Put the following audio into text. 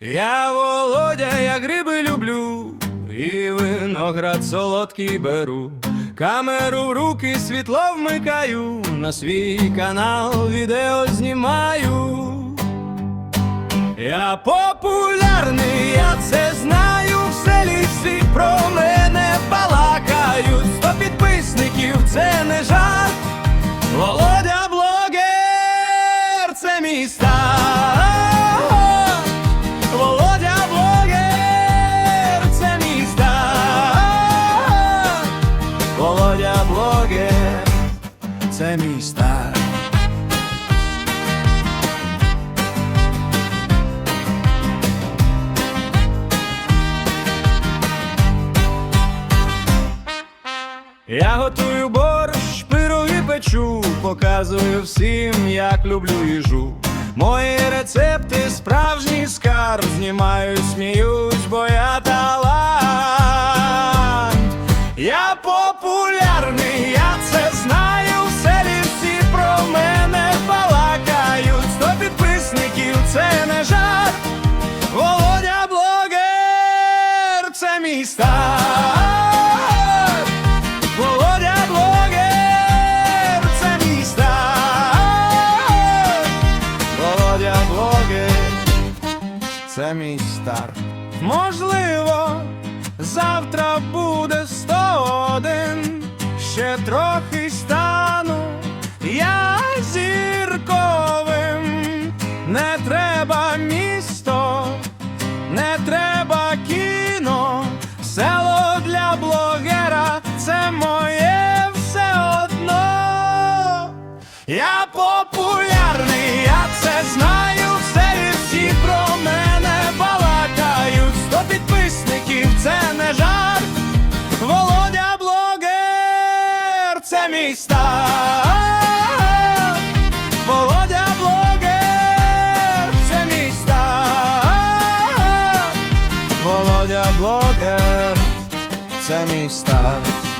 Я володя, я гриби люблю, і виноград солодкий беру. Камеру в руки світло вмикаю, на свій канал відео знімаю. Я популярний, я це знаю, в селі про мене балакають. Сто підписників це не жарт. Це мій старт. Я готую борщ, пироги печу, показую всім, як люблю їжу. Мої рецепти справжній скарб, знімаю, сміюсь, це. Володя блогер, це мій блогер, це мій старт. Можливо, завтра буде сто один, ще трохи стану я зірковим. Не треба місто, не треба популярний, я це знаю, все і всі про мене балакають. Сто підписників це не жарт. Володя блогер, це мій старт. Володя блогер, це мій старт. Володя блогер, це мій старт.